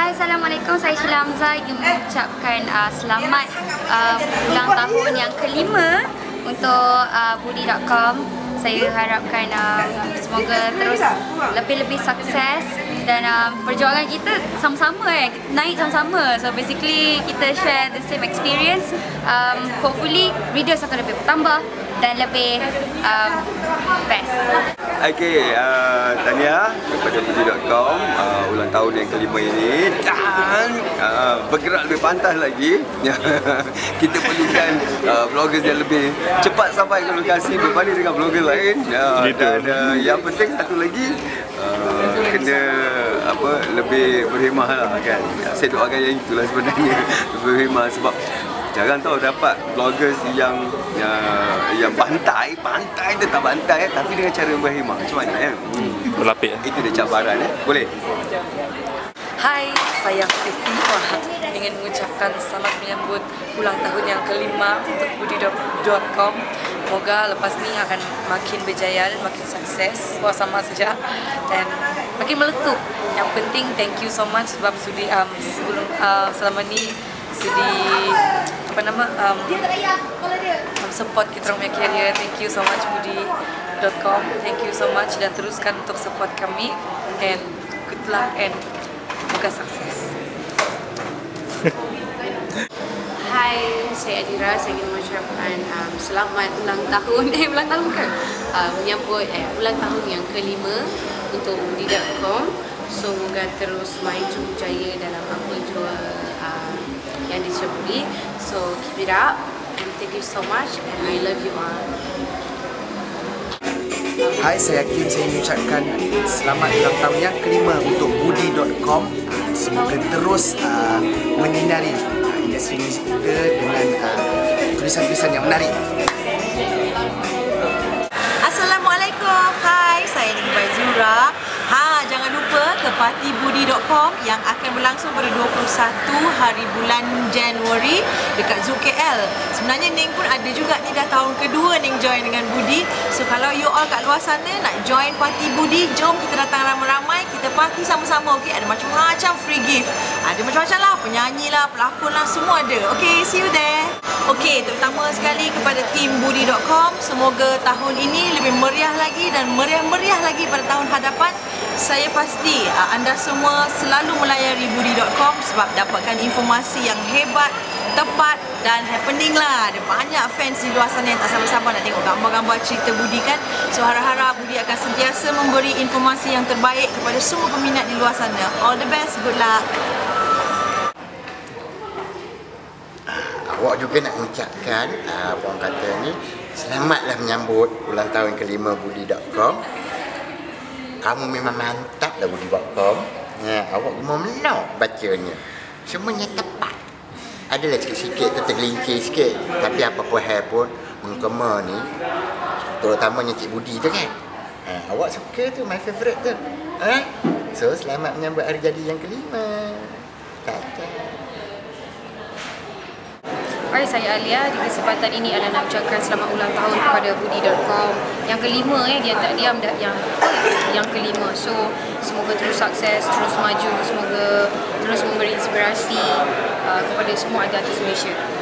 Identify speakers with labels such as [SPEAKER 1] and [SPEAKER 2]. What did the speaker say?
[SPEAKER 1] Hai, Assalamualaikum. Saya Sheila Hamzah ingin mengucapkan uh, selamat uh, ulang tahun yang kelima untuk uh, Budi.com. Saya harapkan uh, semoga terus lebih-lebih sukses dan uh, perjuangan kita sama-sama eh, naik sama-sama. So basically kita share the same experience. Um, hopefully readers akan lebih bertambah dan lebih um, best.
[SPEAKER 2] Okay, uh, Tania daripada Budi.com uh, ulang tahun yang kelima ini. Dan uh, bergerak lebih pantas lagi. Kita perlukan uh, bloggers yang lebih cepat sampai ke lokasi berbanding dengan blogger lain. Uh, dan uh, yang penting satu lagi uh, kena apa lebih berhemah lah kan. Saya doakan yang itulah sebenarnya berhemah sebab jarang tahu dapat bloggers yang uh, yang bantai, bantai tetap bantai tapi dengan cara berhemah. Macam mana ya?
[SPEAKER 3] Hmm. Berlapik
[SPEAKER 2] Itu dia cabaran eh. Boleh?
[SPEAKER 4] Hai, saya Fifi Wahab ingin mengucapkan selamat menyambut ulang tahun yang kelima untuk Budi.com. Semoga lepas ni akan makin berjaya dan makin sukses Wah sama saja dan makin meletup. Yang penting thank you so much sebab sudi um, sebelum uh, selama ni sudi apa nama um, um, support kita orang punya career. Thank you so much Budi.com. Thank you so much dan teruskan untuk support kami and good luck and semoga sukses.
[SPEAKER 5] Hai, saya Adira. Saya ingin mengucapkan um, selamat ulang tahun. Eh, ulang tahun ke? Uh, menyambut eh, ulang tahun yang kelima untuk Budi.com. Semoga terus maju jaya dalam apa jua uh, yang diceburi. So, keep it up. And thank you so much. And I love you all.
[SPEAKER 6] Hai, saya Kim. Saya mengucapkan selamat ulang tahun yang kelima untuk Budi.com. Semoga terus uh, menyinari uh, industri muzik kita dengan uh, tulisan-tulisan yang menarik.
[SPEAKER 7] Assalamualaikum. Hai, saya Nimbai Zura. Ha, jangan lupa ke partybudi.com yang akan berlangsung pada 21 hari bulan Januari dekat Zoo KL. Sebenarnya Ning pun ada juga ni dah tahun kedua Ning join dengan Budi. So kalau you all kat luar sana nak join party Budi, jom kita datang ramai-ramai, kita party sama-sama. Okey, ada macam-macam free gift. Ada macam-macam lah, penyanyi lah, pelakon lah, semua ada. Okey, see you there. Okey, terutama sekali kepada tim Budi.com. Semoga tahun ini lebih meriah lagi dan meriah-meriah lagi pada tahun hadapan. Saya pasti uh, anda semua selalu melayari Budi.com sebab dapatkan informasi yang hebat, tepat dan happening lah. Ada banyak fans di luar sana yang tak sabar-sabar nak tengok gambar-gambar cerita Budi kan. So harap-harap Budi akan sentiasa memberi informasi yang terbaik kepada semua peminat di luar sana. All the best, good luck.
[SPEAKER 8] Awak juga nak mengucapkan uh, apa orang kata ni selamatlah menyambut ulang tahun kelima budi.com kamu memang mantap lah budi.com ya, awak menok bacanya. Semuanya tepat. Adalah sikit-sikit tu tergelincir sikit. Tapi apa-apa hal pun menggema ni terutamanya Cik Budi tu kan. Ha, awak suka tu my favourite tu. Ha? so selamat menyambut hari jadi yang kelima. Tak
[SPEAKER 1] Hai, saya Alia. Di kesempatan ini Alia nak ucapkan selamat ulang tahun kepada Budi.com. Yang kelima eh, dia tak diam dah yang yang kelima. So, semoga terus sukses, terus maju, semoga terus memberi inspirasi uh, kepada semua artis Malaysia.